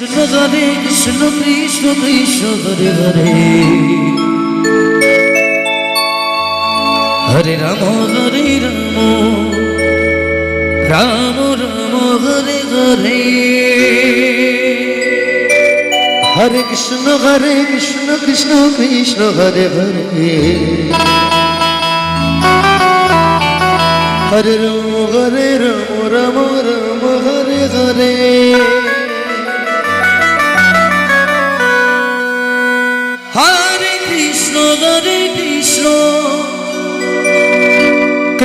Krishna Hare Krishna Krishna Krishna Hare Hare Hare Ram Hare Ram. Ram Ram, Hare Hare. Hare Krishna Hare Krishna Krishna Krishna, Hare Hare. Hare Ram Hare Ram Ram Ram, Hare Hare.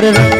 Hare Ram